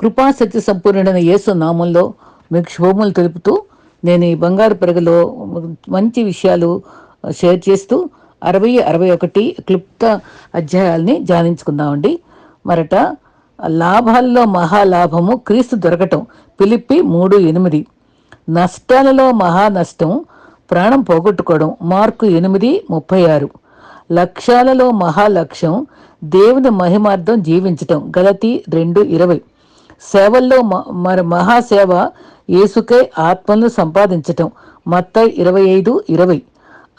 కృపా సత్య సంపూర్ణమైన యేసు నామంలో మీకు శుభములు తెలుపుతూ నేను ఈ బంగారు పెరగలో మంచి విషయాలు షేర్ చేస్తూ అరవై అరవై ఒకటి క్లుప్త అధ్యాయాల్ని ధ్యానించుకుందామండి. మరట లాభాల్లో మహాలాభము క్రీస్తు దొరకటం పిలిపి మూడు ఎనిమిది. నష్టాలలో మహా నష్టం ప్రాణం పోగొట్టుకోవడం మార్కు ఎనిమిది ముప్పై ఆరు. లక్ష్యాలలో మహాలక్ష్యం దేవుని మహిమార్థం జీవించటం గలతి రెండు ఇరవై. సేవల్లో మ- మరి మహాసేవ యేసుకై ఆత్మలను సంపాదించటం. మత్త ఇరవై ఐదు ఇరవై.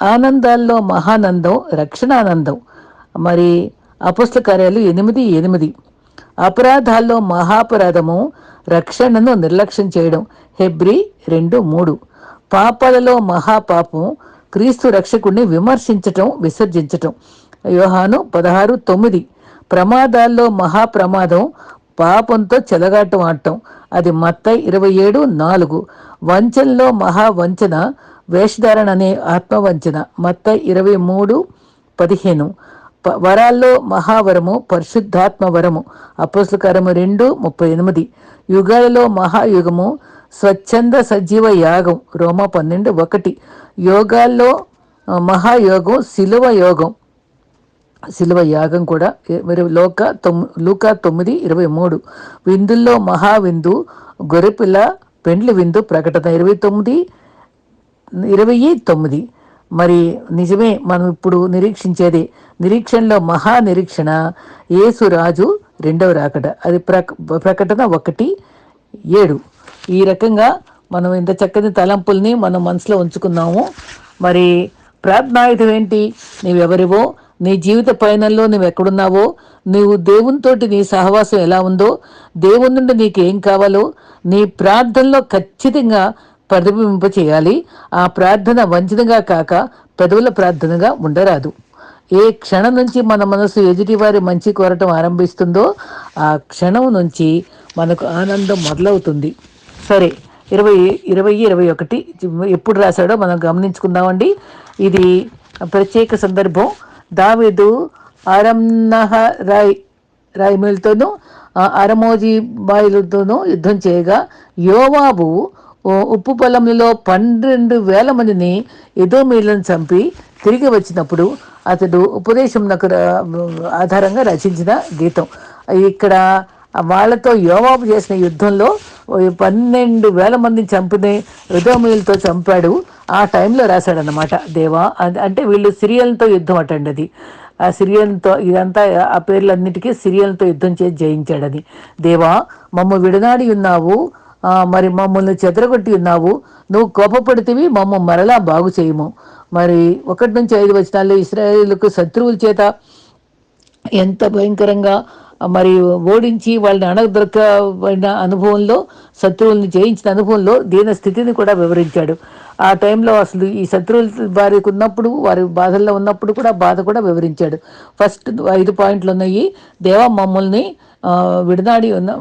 ఆనందాల్లో మహానందం రక్షణానందం. మరి అపుస్త కార్యాలు ఎనిమిది ఎనిమిది. అపరాధాల్లో మహాపరాధము రక్షణను నిర్లక్ష్యం చేయడం. హెబ్రి రెండు మూడు. పాపాలలో మహాపాపం క్రీస్తు రక్షకుడిని విమర్శించటం విసర్జించటం. యోహాను పదహారు తొమ్మిది. ప్రమాదాల్లో మహాప్రమాదం పాపంతో చెలగాటం ఆడటం. అది మత్త ఇరవై ఏడు నాలుగు. వంచనలో మహావంచన వేషధారణ అనే ఆత్మవంచన మత్త ఇరవై మూడు పదిహేను వరాల్లో మహావరము పరిశుద్ధాత్మ వరము రెండు ముప్పై ఎనిమిది. యుగాలలో మహాయుగము స్వచ్ఛంద సజీవ యాగం రోమ పన్నెండు ఒకటి. యోగాల్లో మహాయోగం శిలువ యోగం శిలువ యాగం కూడా. మరి లోక తొమ్మి లూక తొమ్మిది ఇరవై మూడు. విందుల్లో మహావిందు గొర్రెపిల్ల పెండ్లి విందు ప్రకటన ఇరవై తొమ్మిది ఇరవై తొమ్మిది. మరి నిజమే మనం ఇప్పుడు నిరీక్షించేది నిరీక్షణలో మహా నిరీక్షణ యేసు రాజు రెండవ రాకడ అది ప్రక ప్రకటన ఒకటి ఏడు. ఈ రకంగా మనం ఇంత చక్కని తలంపుల్ని మనం మనసులో ఉంచుకున్నాము. మరి ప్రార్థనాయుధం ఏంటి? నీవెవరివో నీ జీవిత పయనంలో నువ్వు ఎక్కడున్నావో నీవు దేవునితోటి నీ సహవాసం ఎలా ఉందో దేవుని నుండి నీకు ఏం కావాలో నీ ప్రార్థనలో ఖచ్చితంగా ప్రతిబింబ చేయాలి. ఆ ప్రార్థన వంచనగా కాక పెదవుల ప్రార్థనగా ఉండరాదు. ఏ క్షణం నుంచి మన మనసు ఎదుటివారి మంచి కోరటం ఆరంభిస్తుందో ఆ క్షణం నుంచి మనకు ఆనందం మొదలవుతుంది. సరే ఇరవై ఇరవై ఇరవై ఒకటి ఎప్పుడు రాశాడో మనం గమనించుకుందామండి. ఇది ప్రత్యేక సందర్భం. దావీదు అరంనహ రాయ్ రాయిమేలతోనూ అరమోజీ బాయిలతోనూ యుద్ధం చేయగా యోవాబు ఉప్పు పొలంలో పన్నెండు వేల మందిని ఎదోమీలను చంపి తిరిగి వచ్చినప్పుడు అతడు ఉపదేశం నాకు ఆధారంగా రచించిన గీతం. ఇక్కడ వాళ్ళతో యోవాబు చేసిన యుద్ధంలో పన్నెండు వేల మందిని చంపిన ఎదోమీలతో చంపాడు. ఆ టైంలో రాశాడనమాట దేవా. అంటే వీళ్ళు సిరియన్తో యుద్ధం అటండి అది. ఆ సిరియన్తో ఇదంతా ఆ పేర్లన్నిటికీ సిరియన్తో యుద్ధం చేసి జయించాడని దేవా మమ్మ విడనాడి ఉన్నావు. మరి మమ్మల్ని చెదరగొట్టి ఉన్నావు. నువ్వు కోపపడితివి మమ్మ మరలా బాగు చేయము. మరి ఒకటి నుంచి ఐదు వచనాల్లో ఇస్రాయేళ్ళకు శత్రువుల చేత ఎంత భయంకరంగా మరి ఓడించి వాళ్ళని అణగదొరకబడిన అనుభవంలో శత్రువుల్ని జయించిన అనుభవంలో దీన స్థితిని కూడా వివరించాడు. ఆ టైంలో అసలు ఈ శత్రువులు వారికి ఉన్నప్పుడు వారి బాధల్లో ఉన్నప్పుడు కూడా బాధ కూడా వివరించాడు. ఫస్ట్ ఐదు పాయింట్లు ఉన్నాయి. దేవా మమ్మల్ని విడనాడి ఉన్న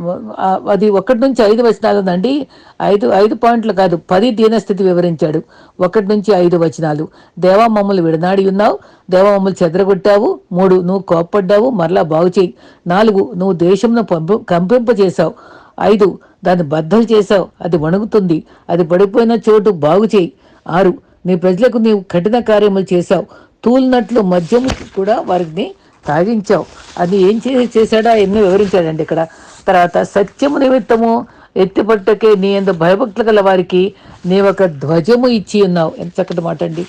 అది ఒకటి నుంచి ఐదు వచనాలు ఉందండి. ఐదు ఐదు పాయింట్లు కాదు పది దీనస్థితి వివరించాడు. ఒకటి నుంచి ఐదు వచనాలు. దేవా మమ్మల్ని విడనాడి ఉన్నావు. దేవా మమ్మల్ని చెదరగొట్టావు. మూడు నువ్వు కోప్పడ్డావు. మరలా బాగు చేయి. నాలుగు నువ్వు దేశంను పంపు కంపింపజేశావు. ఐదు దాన్ని బద్దలు చేశావు. అది వణుకుతుంది. అది పడిపోయిన చోటు బాగు చేయి. ఆరు నీ ప్రజలకు నీవు కఠిన కార్యములు చేశావు. తూలినట్లు మద్యము కూడా వారిని తాగించావు. అది ఏం చేసి చేశాడా? ఎన్నో వివరించాడండి ఇక్కడ. తర్వాత సత్యము నిమిత్తము ఎత్తిపట్టకే నీ ఎంత భయభక్తులు గల వారికి నీ ఒక ధ్వజము ఇచ్చి ఉన్నావు. ఎంత చక్కటి మాట అండి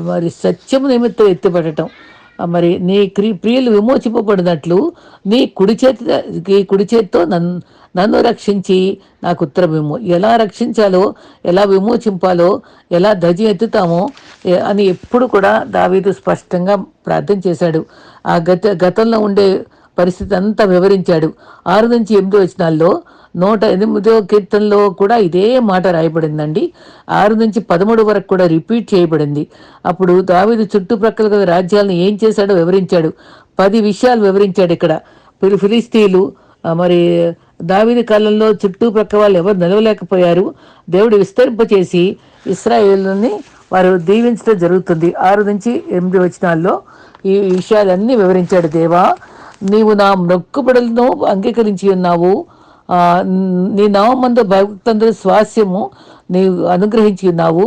మరి సత్యము నిమిత్తం ఎత్తిపట్టడం మరి నీ క్రి ప్రియులు విమోచింపబడినట్లు నీ కుడి చేతి కుడి చేతితో నన్ను నన్ను రక్షించి నాకు ఉత్తరమేమో ఎలా రక్షించాలో ఎలా విమోచింపాలో ఎలా ధ్వజం ఎత్తుతామో అని ఎప్పుడు కూడా దావీదు స్పష్టంగా ప్రార్థన చేశాడు. ఆ గత గతంలో ఉండే పరిస్థితి అంతా వివరించాడు. ఆరు నుంచి ఎనిమిది వచనాల్లో నూట ఎనిమిదో కీర్తనలో కూడా ఇదే మాట రాయబడిందండి. ఆరు నుంచి పదమూడు వరకు కూడా రిపీట్ చేయబడింది. అప్పుడు దావిదు చుట్టుప్రక్కల గల రాజ్యాలను ఏం చేశాడో వివరించాడు. పది విషయాలు వివరించాడు ఇక్కడ. ఫిలిస్తీన్లు మరి దావీదు కాలంలో చుట్టుప్రక్క వాళ్ళు ఎవరు నిలవలేకపోయారు. దేవుడు విస్తరింపచేసి ఇస్రాయేల్ని వారు దీవించడం జరుగుతుంది. ఆరు నుంచి ఎనిమిది వచనాల్లో ఈ విషయాలన్నీ వివరించాడు దేవా. నీవు నా మొక్కుబడులను అంగీకరించి ఉన్నావు. నీ నామందు భక్తందరి స్వాస్యము నీవు అనుగ్రహించి ఉన్నావు.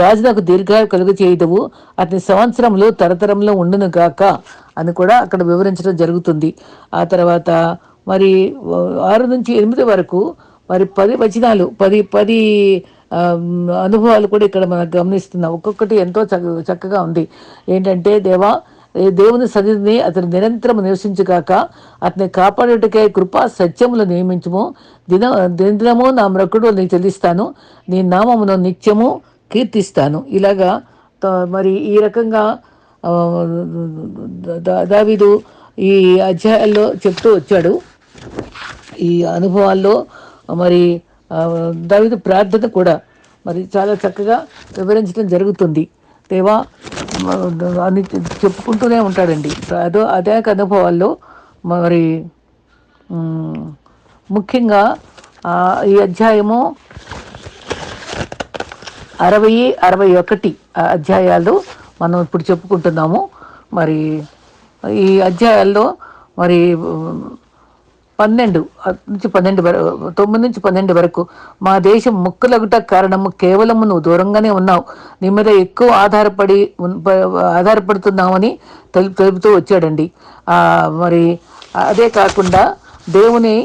రాజు నాకు దీర్ఘాయు కలుగు చేయదువు అతని సంవత్సరంలో తరతరంలో ఉండును గాక అని కూడా అక్కడ వివరించడం జరుగుతుంది. ఆ తర్వాత మరి ఆరు నుంచి ఎనిమిది వరకు మరి పది వచనాలు పది పది అనుభవాలు కూడా ఇక్కడ మనం గమనిస్తున్నాం. ఒక్కొక్కటి ఎంతో చక్క చక్కగా ఉంది. ఏంటంటే దేవా దేవుని సన్నిధిని అతను నిరంతరం నివసించుగాక అతని కాపాడుటకై కృపా సత్యములు నియమించము. దిన దినదినము నా మ్రకుడు నీకు చెల్లిస్తాను. నీ నామమును నిత్యము కీర్తిస్తాను. ఇలాగా మరి ఈ రకంగా దావీదు ఈ అధ్యాయాల్లో చెప్తూ వచ్చాడు. ఈ అనుభవాల్లో మరి దావిదు దావీదు ప్రార్థన కూడా మరి చాలా చక్కగా వివరించడం జరుగుతుంది. దేవా అని చెప్పుకుంటూనే ఉంటాడండి. అదో అదే అనుభవాల్లో మరి ముఖ్యంగా ఈ అధ్యాయము అరవై అరవై ఒకటి అధ్యాయాలు మనం ఇప్పుడు చెప్పుకుంటున్నాము. మరి ఈ అధ్యాయాల్లో మరి పన్నెండు నుంచి పన్నెండు వరకు తొమ్మిది నుంచి పన్నెండు వరకు మా దేశం ముక్కలగుట కారణము కేవలము నువ్వు దూరంగానే ఉన్నావు. నీ మీద ఎక్కువ ఆధారపడి ఉన్- ఆధారపడుతున్నామని తెలుపు తెలుపుతూ వచ్చాడండి. మరి అదే కాకుండా దేవుని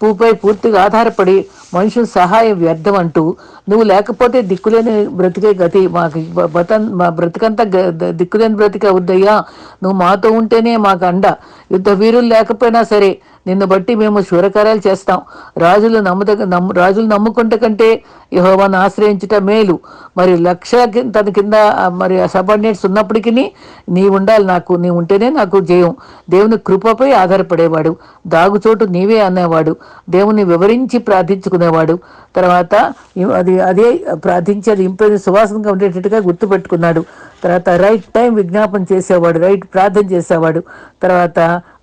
పూపై పూర్తిగా ఆధారపడి మనుషుల సహాయం వ్యర్థం అంటూ నువ్వు లేకపోతే దిక్కులేని బ్రతికే గతి మాకు బ్రతన్ మా బ్రతికంతా గ- దిక్కులేని బ్రతికే వద్దయ్యా. నువ్వు మాతో ఉంటేనే మాకు అండ యుద్ధ వీరులు లేకపోయినా సరే నిన్ను బట్టి మేము శూరకార్యాలు చేస్తాం. రాజులు నమ్ముద నమ్ము రాజులు నమ్ముకుంటే కంటే యహోవాను ఆశ్రయించుట మేలు. మరి లక్ష తన కింద మరి సబార్డినేట్స్ ఉన్నప్పటికీ నీ ఉండాలి నాకు. నీ ఉంటేనే నాకు జయం. దేవుని కృపపై ఆధారపడేవాడు. దాగుచోటు నీవే అనేవాడు. దేవుని వివరించి ప్రార్థించుకునేవాడు. తర్వాత అది అదే ప్రార్థించి అది సువాసనగా ఉండేటట్టుగా గుర్తుపెట్టుకున్నాడు. తర్వాత రైట్ టైం విజ్ఞాపన చేసేవాడు రైట్ ప్రార్థన చేసేవాడు. తర్వాత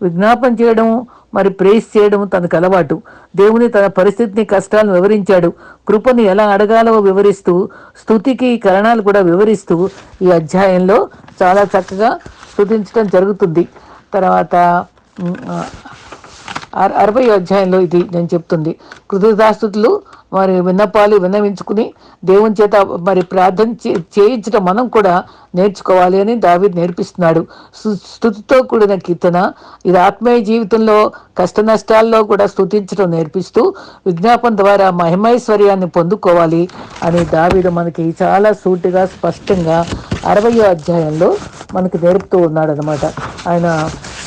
విజ్ఞాపన చేయడం మరి ప్రేస్ చేయడం తనకు అలవాటు. దేవుని తన పరిస్థితిని కష్టాలను వివరించాడు. కృపను ఎలా అడగాలో వివరిస్తూ స్థుతికి కరణాలు కూడా వివరిస్తూ ఈ అధ్యాయంలో చాలా చక్కగా స్థుతించడం జరుగుతుంది. తర్వాత అరవై అధ్యాయంలో ఇది నేను చెప్తుంది. కృతదాస్తుతులు మరి విన్నపాలు విన్నవించుకుని దేవుని చేత మరి ప్రార్థన చే- చేయించడం మనం కూడా నేర్చుకోవాలి అని దావి నేర్పిస్తున్నాడు. స్థుతితో కూడిన కీర్తన ఇది ఆత్మీయ జీవితంలో కష్ట నష్టాల్లో కూడా స్థుతించడం నేర్పిస్తూ విజ్ఞాపన ద్వారా మహిమైశ్వర్యాన్ని పొందుకోవాలి అని దావీదు మనకి చాలా సూటిగా స్పష్టంగా అరవయో అధ్యాయంలో మనకు నేర్పుతూ ఉన్నాడు అనమాట ఆయన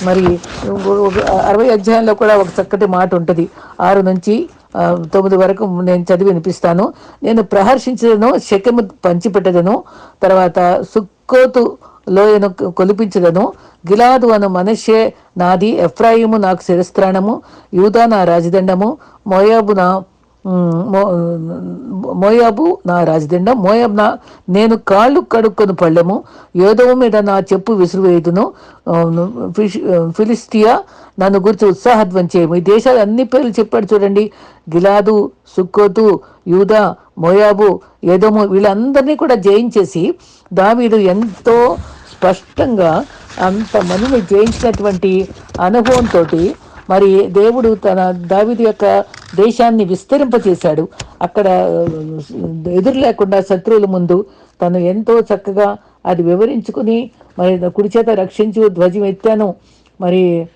మరి ఒక- అరవై అధ్యాయంలో కూడా ఒక చక్కటి మాట ఉంటుంది. ఆరు నుంచి తొమ్మిది వరకు నేను చదివి వినిపిస్తాను. నేను ప్రహర్షించదను శకము పంచిపెట్టదను తర్వాత సుక్కోతు లోయను కొలిపించదను. గిలాదు అను మనషే నాది ఎఫ్రాయిము నాకు శిరస్త్రాణము యూదా నా రాజదండము మోయాబు నా మోయాబు నా రాజదండం. మోయాబ్ నా నేను కాళ్ళు కడుక్కొని పళ్ళెము యోధవు మీద నా చెప్పు విసిరివేయుదును. ఆ, ఫిష్- ఫిలిస్టియా నన్ను గురించి ఉత్సాహత్వం చేయము. ఈ దేశాలు అన్ని పేర్లు చెప్పాడు చూడండి. గిలాదు సుక్కోతు యూదా మోయాబు ఏదోము వీళ్ళందరినీ కూడా జయించేసి దావీదు ఎంతో స్పష్టంగా అంతమందిని జయించినటువంటి అనుభవంతో మరి దేవుడు తన దావిది యొక్క దేశాన్ని విస్తరింపచేశాడు అక్కడ ఎదురు లేకుండా శత్రువుల ముందు తను ఎంతో చక్కగా అది వివరించుకుని మరి కుడి చేత రక్షించు ధ్వజం ఎత్తాను. మరి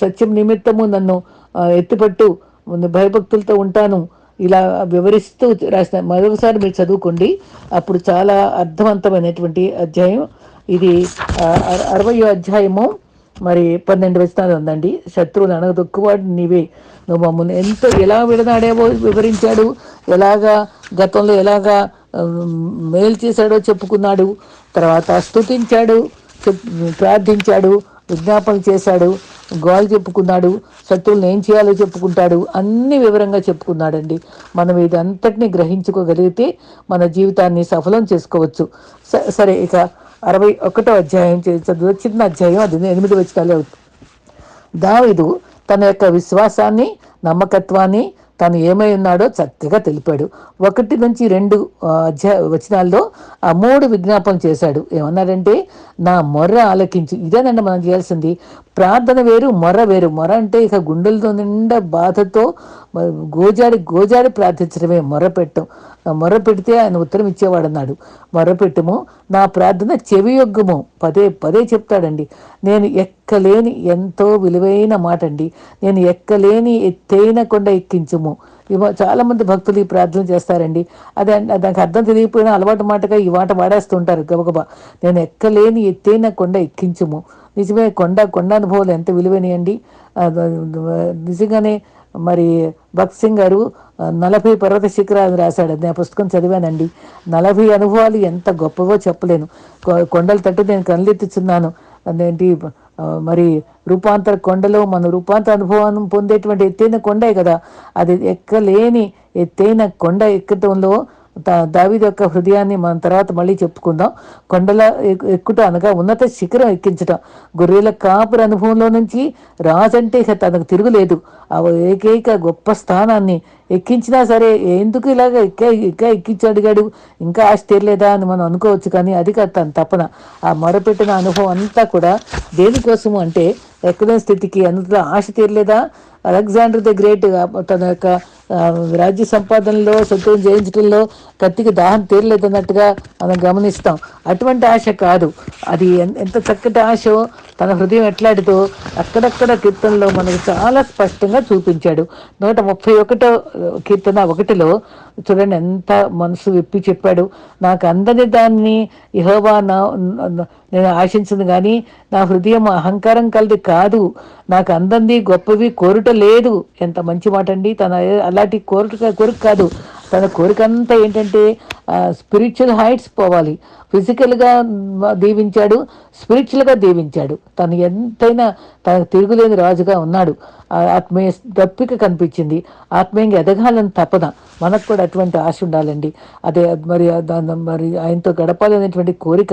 సత్యం నిమిత్తము నన్ను ఎత్తిపట్టు భయభక్తులతో ఉంటాను. ఇలా వివరిస్తూ రాసిన మరొకసారి మీరు చదువుకోండి. అప్పుడు చాలా అర్థవంతమైనటువంటి అధ్యాయం. ఇది అర- అరవయో అధ్యాయము. మరి పన్నెండు వచనాలు ఉందండి. శత్రువులు అనగదొక్కువాడు నీవే. నువ్వు మమ్మల్ని ఎంతో ఎలా విడనాడేవో వివరించాడు. ఎలాగా గతంలో ఎలాగా మేలు చేశాడో చెప్పుకున్నాడు. తర్వాత స్థుతించాడు చెప్ ప్రార్థించాడు విజ్ఞాపనలు చేశాడు గోల్ చెప్పుకున్నాడు శత్రువులను ఏం చేయాలో చెప్పుకుంటాడు అన్ని వివరంగా చెప్పుకున్నాడండి. మనం ఇదంతటిని గ్రహించుకోగలిగితే మన జీవితాన్ని సఫలం చేసుకోవచ్చు. స- సరే ఇక అరవై ఒకటో అధ్యాయం చదువు చిన్న అధ్యాయం అది ఎనిమిది వచ్చికాలు అవుతుంది దావిదు తన యొక్క విశ్వాసాన్ని నమ్మకత్వాన్ని తను ఏమై ఉన్నాడో చక్కగా తెలిపాడు. ఒకటి నుంచి రెండు అధ్యా వచనాల్లో ఆ మూడు విజ్ఞాపనలు చేశాడు. ఏమన్నాడంటే నా మొర్ర ఆలకించు. ఇదేనండి మనం చేయాల్సింది. ప్రార్థన వేరు మొర్ర వేరు. మొర్ర అంటే ఇక గుండెలతో నిండా బాధతో గోజాడి గోజాడి ప్రార్థించడమే మొరపెట్టం. మొరపెడితే ఆయన ఉత్తరం ఇచ్చేవాడు అన్నాడు మొరపెట్టము నా ప్రార్థన చెవియొగ్గుము. పదే పదే చెప్తాడండి. నేను ఎక్కలేని ఎంతో విలువైన మాట అండి నేను ఎక్కలేని ఎత్తైన కొండ ఎక్కించుము. చాలామంది భక్తులు ఈ ప్రార్థన చేస్తారండి. అదే దానికి అర్థం తెలియకపోయినా అలవాటు మాటగా ఈ మాట వాడేస్తుంటారు గబగబా. నేను ఎక్కలేని ఎత్తైన కొండ ఎక్కించుము. నిజమే కొండ కొండ అనుభవాలు ఎంత విలువైనయండి. నిజంగానే మరి భక్త్ సింగ్ గారు నలభై పర్వత శిఖరాలు రాశాడు. నేను ఆ పుస్తకం చదివానండి. నలభై అనుభవాలు ఎంత గొప్పవో చెప్పలేను. కొ- తట్టు నేను కళ్ళెత్తుచున్నాను. అదేంటి మరి రూపాంతర కొండలో మన రూపాంతర అనుభవం పొందేటువంటి ఎత్తైన కొండే కదా. అది ఎక్కలేని ఎత్తైన కొండ ఎక్కటంలో దావీదు యొక్క హృదయాన్ని మనం తర్వాత మళ్ళీ చెప్పుకుందాం. కొండల ఎక్కుట అనగా ఉన్నత శిఖరం ఎక్కించటం. గొర్రెల కాపుర అనుభవంలో నుంచి రాజంటే ఇక తనకు తిరుగులేదు. ఆ ఏకైక గొప్ప స్థానాన్ని ఎక్కించినా సరే ఎందుకు ఇలాగ ఎక్క ఎక్క ఎక్కించి అడిగాడు? ఇంకా ఆశ తీరలేదా అని మనం అనుకోవచ్చు కానీ అది కాదు తన తపన. ఆ మొరపెట్టిన అనుభవం అంతా కూడా దేనికోసము అంటే ఎక్కడైన స్థితికి అందులో ఆశ తీరలేదా? అలెగ్జాండర్ ది గ్రేట్ తన యొక్క రాజ్య సంపాదనలో సొంతం జయించడంలో కత్తికి దాహం తీరలేదన్నట్టుగా మనం గమనిస్తాం. అటువంటి ఆశ కాదు. అది ఎంత చక్కటి ఆశో తన హృదయం ఎట్లాడితో అక్కడక్కడ కీర్తనలో మనకు చాలా స్పష్టంగా చూపించాడు. నూట ముప్పై ఒకటో కీర్తన ఒకటిలో చూడండి ఎంత మనసు విప్పి చెప్పాడు. నాకు అందని దాన్ని యెహోవా నా నా- నేను ఆశించను కానీ నా హృదయం అహంకారం కలది కాదు. నాకు అందంది గొప్పవి కోరుట లేదు. ఎంత మంచి మాట అండి తన అలాంటి కోరిక కోరిక కాదు. తన కోరిక అంతా ఏంటంటే స్పిరిచువల్ హైట్స్ పోవాలి. ఫిజికల్గా దీవించాడు స్పిరిచువల్గా దీవించాడు. తను ఎంతైనా తనకు తిరుగులేని రాజుగా ఉన్నాడు. ఆత్మీయ దప్పిక కనిపించింది. ఆత్మీయంగా ఎదగాలని తపన. మనకు కూడా అటువంటి ఆశ ఉండాలండి. అదే మరి మరి ఆయనతో గడపాలనేటువంటి కోరిక.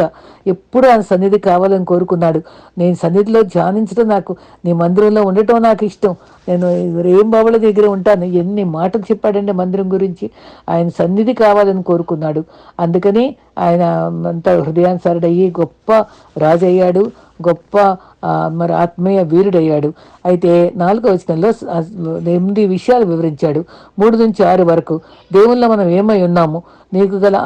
ఎప్పుడు ఆయన సన్నిధి కావాలని కోరుకున్నాడు. నేను సన్నిధిలో ధ్యానించడం నాకు నీ మందిరంలో ఉండటం నాకు ఇష్టం. నేను రేం బాబుల దగ్గర ఉంటాను. ఎన్ని మాటలు చెప్పాడండి మందిరం గురించి. ఆయన సన్నిధి కావాలని కోరుకున్నాడు. అందుకని ఆయన అంత హృదయానుసారుడయ్యి గొప్ప రాజయ్యాడు. గొప్ప మరి ఆత్మీయ వీరుడయ్యాడు. అయితే నాలుగో వచనంలో ఎనిమిది విషయాలు వివరించాడు. మూడు నుంచి ఆరు వరకు దేవుల్లో మనం ఏమై ఉన్నాము? నీకు గల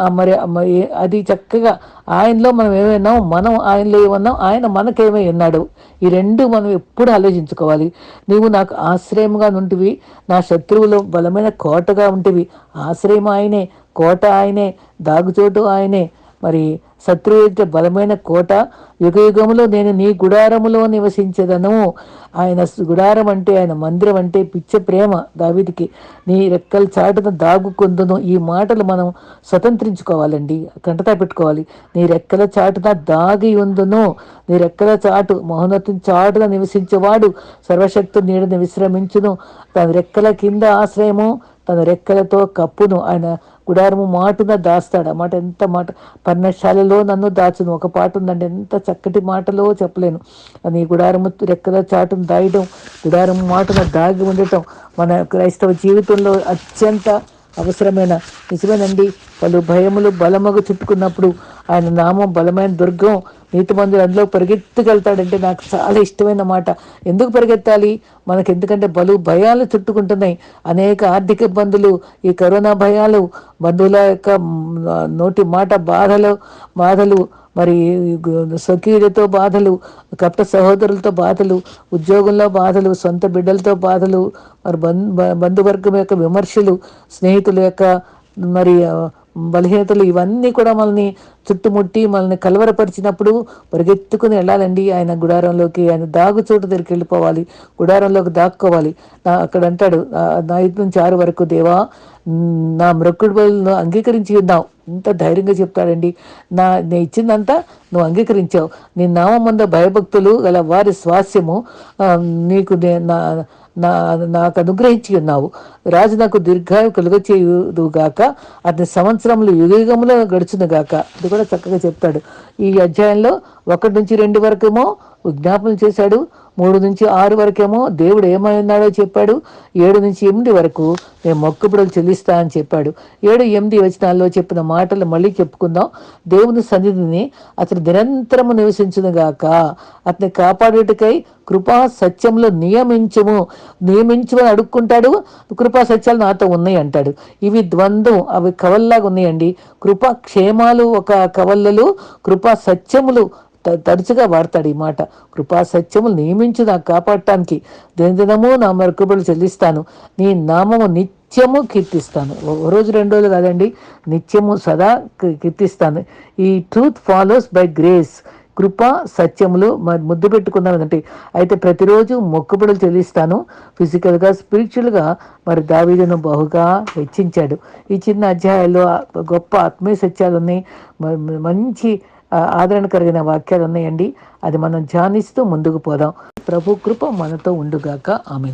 మరి అది చక్కగా ఆయనలో మనం ఏమై ఉన్నాము? మనం ఆయనలో ఏమన్నాం ఆయన మనకేమై ఉన్నాడు? ఈ రెండు మనం ఎప్పుడు ఆలోచించుకోవాలి. నీవు నాకు ఆశ్రయముగా ఉంటివి నా శత్రువులు బలమైన కోటగా ఉంటివి. ఆశ్రయం ఆయనే కోట ఆయనే దాగుచోటు ఆయనే మరి శత్రువు బలమైన కోట యుగ యుగములో నేను నీ గుడారములో నివసించదను ఆయన గుడారం అంటే ఆయన మందిరం అంటే పిచ్చ ప్రేమ దావిదికి. నీ రెక్కల చాటున దాగుకుందును ఈ మాటలు మనం స్వతంత్రించుకోవాలండి. కంటతా పెట్టుకోవాలి. నీ రెక్కల చాటున దాగి ఉందును. నీ రెక్కల చాటు మహోన్నతం చాటున నివసించేవాడు. సర్వశక్తు నీడని విశ్రమించును. తన రెక్కల కింద ఆశ్రయము తన రెక్కలతో కప్పును. ఆయన గుడారము మాటున దాస్తాడు. ఆ మాట ఎంత మాట? పర్ణశాలలో నన్ను దాచును. ఒక పాట ఉందండి. ఎంత చక్కటి మాటలో చెప్పలేను. నీ గుడారము రెక్కల చాటును దాయడం గుడారము మాటున దాగి ఉండటం మన క్రైస్తవ జీవితంలో అత్యంత అవసరమైన నిజమేనండి. పలు భయములు బలముగా చుట్టుకున్నప్పుడు ఆయన నామం బలమైన దుర్గం నీతిమంతుడు అందులో పరిగెత్తుకెళ్తాడంటే నాకు చాలా ఇష్టమైన మాట. ఎందుకు పరిగెత్తాలి? మనకి ఎందుకంటే బలు భయాలు చుట్టుకుంటున్నాయి. అనేక ఆర్థిక ఇబ్బందులు ఈ కరోనా భయాలు బంధువుల యొక్క నోటి మాట బాధలు బాధలు మరి స్వకీయులతో బాధలు కప్ట సహోదరులతో బాధలు ఉద్యోగంలో బాధలు సొంత బిడ్డలతో బాధలు మరి బంధు బంధువర్గం యొక్క విమర్శలు స్నేహితుల యొక్క మరి బలహీనతలు ఇవన్నీ కూడా మనల్ని చుట్టుముట్టి మనల్ని కలవరపరిచినప్పుడు పరిగెత్తుకుని వెళ్ళాలండి. ఆయన గుడారంలోకి ఆయన దాగు చోటు దగ్గరికి వెళ్ళిపోవాలి. గుడారంలోకి దాక్కోవాలి. నా అక్కడ అంటాడు నా ఐదు నుంచి ఆరు వరకు దేవా నా మ్రొక్కుడు బయలు అంగీకరించి ఉన్నావు. ఇంత ధైర్యంగా చెప్తాడండి. నా నేను ఇచ్చిందంతా నువ్వు అంగీకరించావు. నీ నామం ముందు భయభక్తులు గల వారి స్వాస్యము నీకు నా నా నాకు అనుగ్రహించి ఉన్నావు. రాజు నాకు దీర్ఘాయు కలుగచేయుదు గాక. అతని సంవత్సరములు యుగయుగములో గడుచును గాక. అది కూడా చక్కగా చెప్తాడు. ఈ అధ్యాయంలో ఒకటి నుంచి రెండు వరకేమో విజ్ఞాపన చేశాడు. మూడు నుంచి ఆరు వరకేమో దేవుడు ఏమైనాడో చెప్పాడు. ఏడు నుంచి ఎనిమిది వరకు నేను మొక్కుబడులు చెల్లిస్తా అని చెప్పాడు. ఏడు ఎనిమిది వచనాల్లో చెప్పిన మాటలు మళ్ళీ చెప్పుకుందాం. దేవుని సన్నిధిని అతను నిరంతరము నివసించునుగాక అతని కాపాడుటకై కృపా సత్యంలో నియమించుము. నియమించమని అడుక్కుంటాడు. కృపా సత్యాలు నాతో ఉన్నాయి అంటాడు. ఇవి ద్వంద్వం అవి కవల్లాగా ఉన్నాయండి. కృపా క్షేమాలు ఒక కవల్లలు కృపా సత్యములు తరచుగా వాడతాడు ఈ మాట. కృపా సత్యములు నియమించు నాకు కాపాడటానికి దినదినము నా మరకుబడులు చెల్లిస్తాను. నీ నామము నిత్యము కీర్తిస్తాను. ఓ- రోజు రెండు రోజులు కాదండి నిత్యము సదా కీర్తిస్తాను. ఈ ట్రూత్ ఫాలోస్ బై గ్రేస్. కృప సత్యములు మరి ముద్దు పెట్టుకున్నానంటే అయితే ప్రతిరోజు మొక్కుబడులు చెల్లిస్తాను. ఫిజికల్గా స్పిరిచువల్గా మరి దావీదును బహుగా హెచ్చించాడు. ఈ చిన్న అధ్యాయాల్లో గొప్ప ఆత్మీయ సత్యాలు ఉన్నాయి మ- మంచి ఆదరణ కలిగిన వాక్యాలు ఉన్నాయండి. అది మనం ధ్యానిస్తూ ముందుకు పోదాం. ప్రభు కృప మనతో ఉండుగాక. ఆమె